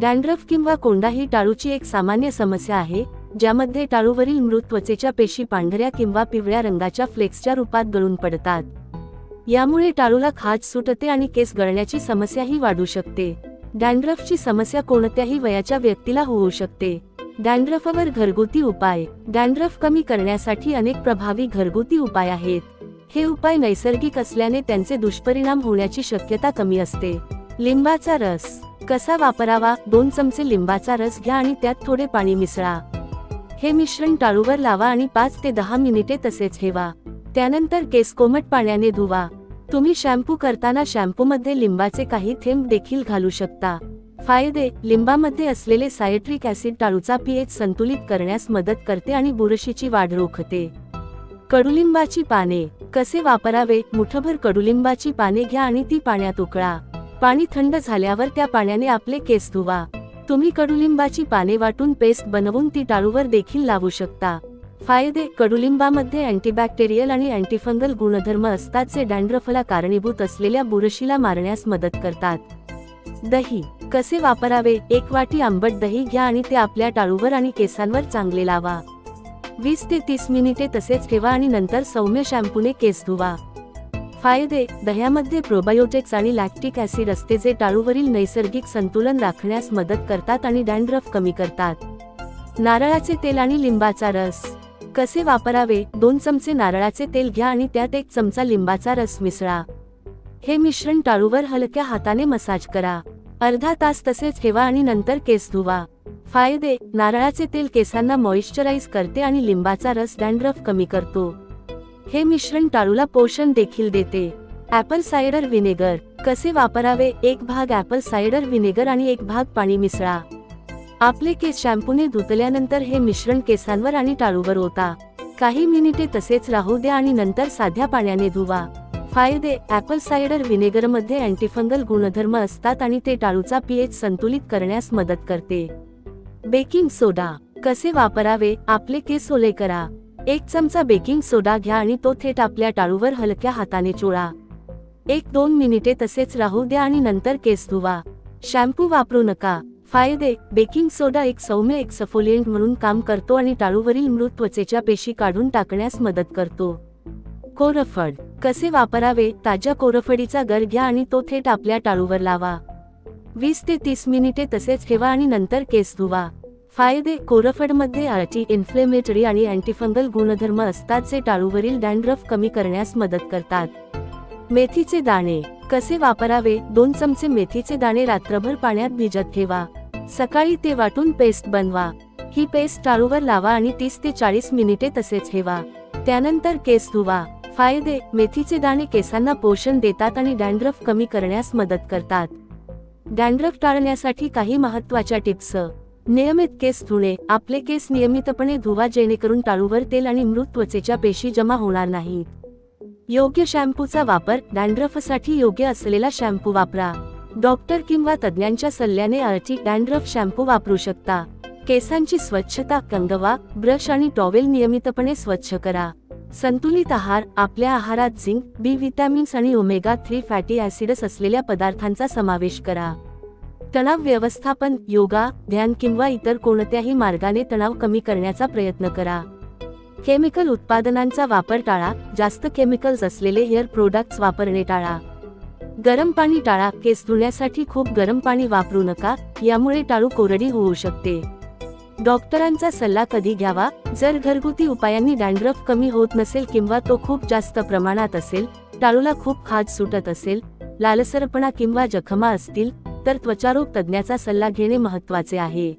Dandruff किंवा कोंडा ही टाळूची एक सामान्य समस्या आहे ज्यामध्ये टाळूवरील मृत त्वचेच्या पेशी पांढऱ्या किंवा पिवळ्या रंगाच्या फ्लेक्सच्या रूपात गळून पडतात. यामुळे टाळूला खाज सुटते आणि केस गळण्याची समस्याही वाढू शकते. डँड्रफची समस्या कोणत्याही वयाच्या व्यक्तीला होऊ शकते. डँड्रफवर घरगुती उपाय. डॅन्ड्रफ कमी करण्यासाठी अनेक प्रभावी घरगुती उपाय आहेत. हे उपाय नैसर्गिक असल्याने त्यांचे दुष्परिणाम होण्याची शक्यता कमी असते. लिंबाचा रस. कसा वापरावा? दोन चमचे लिंबाचा रस घ्या आणि त्यात थोडे पाणी मिसळा. हे मिश्रण टाळूवर लावा आणि पाच ते दहा मिनिटे तसेच ठेवा. त्यानंतर केस कोमट पाण्याने धुवा. तुम्ही शॅम्पू करताना शॅम्पूमध्ये लिंबाचे काही थेंब देखील घालू शकता. फायदे. लिंबामध्ये असलेले सायट्रिक ऍसिड टाळूचा पीएच संतुलित करण्यास मदत करते आणि बुरशीची वाढ रोखते. कडुलिंबाची पाने. कसे वापरावे? मुठभर कडुलिंबाची पाने घ्या आणि ती पाण्यात उकळा. पाणी थंड झाल्यावर त्या पाण्याने आपले केस धुवा. तुम्ही कडुलिंबाची पाने वाटून पेस्ट बनवून ती टाळूवर देखील लावू शकता. फायदे कडुलिंबामध्ये अँटीबॅक्टेरियल आणि अँटीफंगल गुणधर्म असतात जे डँड्रफला कारणीभूत असलेल्या बुरशीला मारण्यास मदत करतात. दही कसे वापरावे? एक वाटी आंबट दही घ्या आणि ते आपल्या टाळूवर आणि केसांवर चांगले लावा. वीस ते तीस मिनिटे तसेच ठेवा आणि नंतर सौम्य शॅम्पूने केस धुवा. फायदे दह्यामध्ये प्रोबायोटिक्स आणि लॅक्टिक ऍसिड असते जे टाळूवरील नैसर्गिक संतुलन राखण्यास मदत करतात आणि डँड्रफ कमी करतात. नारळाचे तेल आणि लिंबाचा रस. कसे वापरावे? दोन चमचे नारळाचे तेल घ्या आणि त्यात एक चमचा लिंबाचा रस मिसळा. हे मिश्रण टाळूवर हलक्या हाताने मसाज करा. अर्धा तास तसेच ठेवा आणि नंतर केस धुवा. फायदे नारळाचे तेल केसांना मॉइश्चराईज करते आणि लिंबाचा रस डँड्रफ कमी करतो. हे मिश्रण टाळूला पोषण देखील देते. ॲपल सायडर विनेगर कसे वापरावे? एक भाग ॲपल सायडर विनेगर आणि एक भाग पाणी मिसळा. आपले केस शॅम्पूने धुतल्यानंतर हे मिश्रण केसांवर आणि टाळूवर होता काही मिनिटे तसेच राहू द्या आणि नंतर साध्या पाण्याने धुवा. फायदे. ॲपल सायडर विनेगरमध्ये अँटीफंगल गुणधर्म असतात आणि ते टाळूचा पीएच संतुलित करण्यास मदत करते. Baking soda. कसे वापरावे? आपले केस ओले करा. एक चमचा बेकिंग सोडा घ्या आणि तो थेट आपल्या टाळूवर हलक्या हाताने चोळा. एक दोन मिनिटे तसेच राहू द्या आणि नंतर केस धुवा. शॅम्पू वापरू नका. फायदे बेकिंग सोडा एक सौम्य एक सफोलिएंट म्हणून काम करतो आणि टाळूवरील मृत त्वचेच्या पेशी काढून टाकण्यास मदत करतो. कोरफड कसे वापरावे? ताज्या कोरफडीचा गर घ्या आणि तो थेट आपल्या टाळूवर लावा. वीस ते तीस मिनिटे तसेच ठेवा आणि नंतर केस धुवा. फायदे कोरफडमध्ये अँटी इन्फ्लेमेटरी आणि अँटीफंगल गुणधर्म असतात जे टाळूवरील डँड्रफ कमी करण्यास मदत करतात. मेथीचे दाणे. कसे वापरावे? दोन चमचे मेथीचे दाणे रात्रभर पाण्यात भिजत ठेवा. सकाळी ते वाटून पेस्ट बनवा. ही पेस्ट टाळूवर लावा आणि तीस ते चाळीस मिनिटे तसेच ठेवा. त्यानंतर केस धुवा. फायदे. मेथीचे दाणे केसांना पोषण देतात आणि डँड्रफ कमी करण्यास मदत करतात. डँड्रफ टाळण्यासाठी काही महत्त्वाच्या टिप्स नियमित केस धुणे आपले केस नियमितपणे धुवा जेणेकरून टाळूवर तेल आणि मृत त्वचेच्या पेशी जमा होणार नाहीत. योग्य शॅम्पूचा वापर डॅन्ड्रफसाठी योग्य असलेला शॅम्पू वापरा. डॉक्टर किंवा तज्ज्ञांच्या सल्ल्याने अळची डॅन्ड्रफ शॅम्पू वापरू शकता. केसांची स्वच्छता कंगवा ब्रश आणि टॉवेल नियमितपणे स्वच्छ करा. संतुलित आहार आपल्या आहारात झिंक बी व्हिटॅमिन्स आणि ओमेगा थ्री फॅटी ऍसिडस असलेल्या पदार्थांचा समावेश करा. तणाव व्यवस्थापन योगा ध्यान किंवा इतर कोणत्याही मार्गाने तणाव कमी करण्याचा प्रयत्न करा. केमिकल उत्पादनांचा वापर टाळा जास्त केमिकल्स असलेले हेअर प्रोडक्ट्स वापरणे टाळा. गरम पाणी टाळा केस धुण्यासाठी खूप गरम पाणी वापरू नका यामुळे टाळू कोरडी होऊ शकते. डॉक्टरांचा सल्ला कधी घ्यावा? जर घरगुती उपायांनी डॅन्ड्रफ कमी होत नसेल किंवा तो खूप जास्त प्रमाणात असेल टाळूला खूप खाज सुटत असेल लालसरपणा किंवा जखमा असतील तर त्वचारोग तज्ज्ञाचा सल्ला घेणे महत्त्वाचे आहे.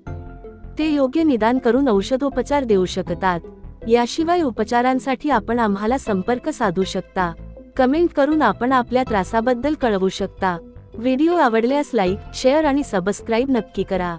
ते योग्य निदान करून औषधोपचार देऊ शकतात. याशिवाय उपचारांसाठी आपण आम्हाला संपर्क साधू शकता. कमेंट करून आपण आपल्या त्रासाबद्दल कळवू शकता. व्हिडिओ आवडल्यास लाईक शेअर आणि सबस्क्राईब नक्की करा.